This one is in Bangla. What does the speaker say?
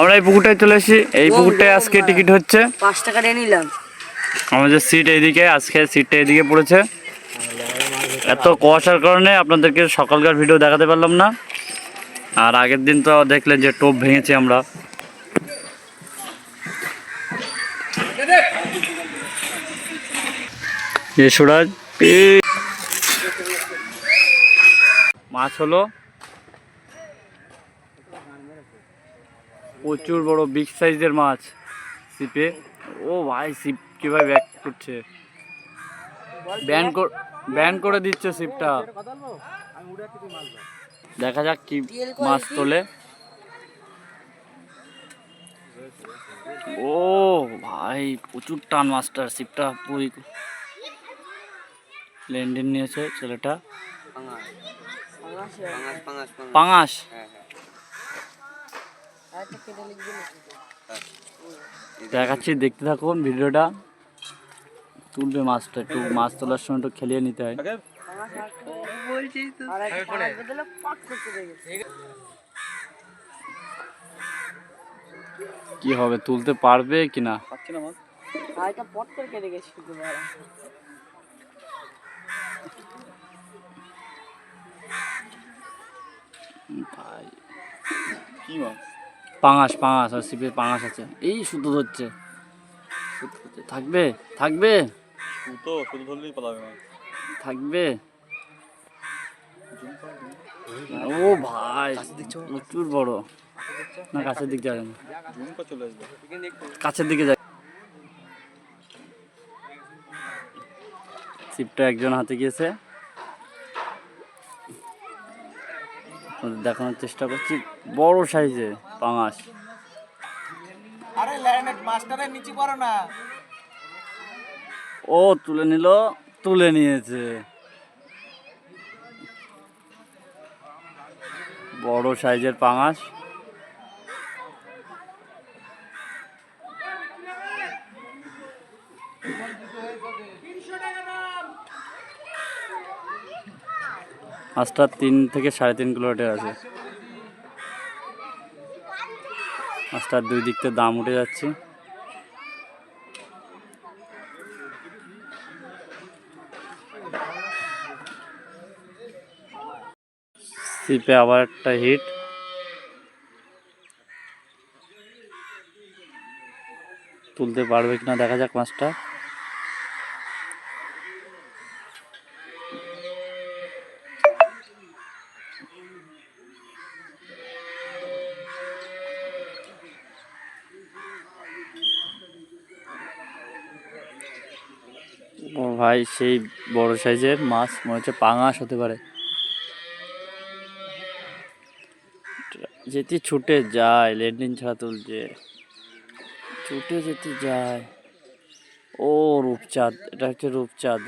আমরা এই পুকুরটায় চলে এসেছি। এই পুকুরটায় আজকে টিকিট হচ্ছে। পাঁচ টাকা দিয়ে নিলাম। আমাদের সিট এইদিকে আজকে সিটটা এইদিকে পড়েছে। এত কুয়াশার কারণে আপনাদেরকে সকালকার ভিডিও দেখাতে পারলাম না। আর আগের দিন তো দেখলেন যে টোপ ভেঙেছি আমরা। সুরাজ মাছ হলো প্রচুর বড় বিগ সাইজের মাছ সিপে ও ভাই সিপ কীভাবে ব্যাক করছে? ব্যান ব্যান করে দিচ্ছে সিপটা দেখা যাক কি মাছ তোলে। ও ভাই প্রচুর টান মাস্টার সিপটা পুরি লেনদেন নিয়েছে ছেলেটা। পাঙাশ? দেখাচ্ছি দেখতে থাকুন ভিডিওটা। তুলবে মাছটা একটু মাছ তোলার সময় একটু খেলিয়ে নিতে হয়। কি হবে তুলতে পারবে কিনা আর একটা পাঙাশ পাঙাশ আর সিপে পাঙাশ আছে। এই সুতো ধরছে। থাকবে? থাকবে? সুতো শুধু ধরলেই পালাবে থাকবে? ও ভাই প্রচুর বড়। না কাছের দিক যাবে না। কাছের দিকে যাই সিপটা একজন হাতে গিয়েছে। আপনাদের দেখানোর চেষ্টা করছি। বড় সাইজে পাঙাশ। আরে ল্যান্ড মাস্টারের নিচে পড়ো না। ও তুলে নিল তুলে নিয়েছে। বড় সাইজের পাঙাশ। মাছটা তিন থেকে সাড়ে তিন কিলোমিটার আছে। মাছটার দুই দিক থেকে দাম উঠে যাচ্ছে। সিপে আবার একটা হিট। তুলতে পারবে কিনা দেখা যাক মাছটা ও ভাই, সেই বড় সাইজের মাছ, মনে হচ্ছে পাঙাশ হতে পারে। যেতে ছুটে যায় লেন্ডিং ছাড়া তুলছে। ছুটে যেতে যায়। ও রূপচাঁদ, এটা হচ্ছে রূপচাঁদ।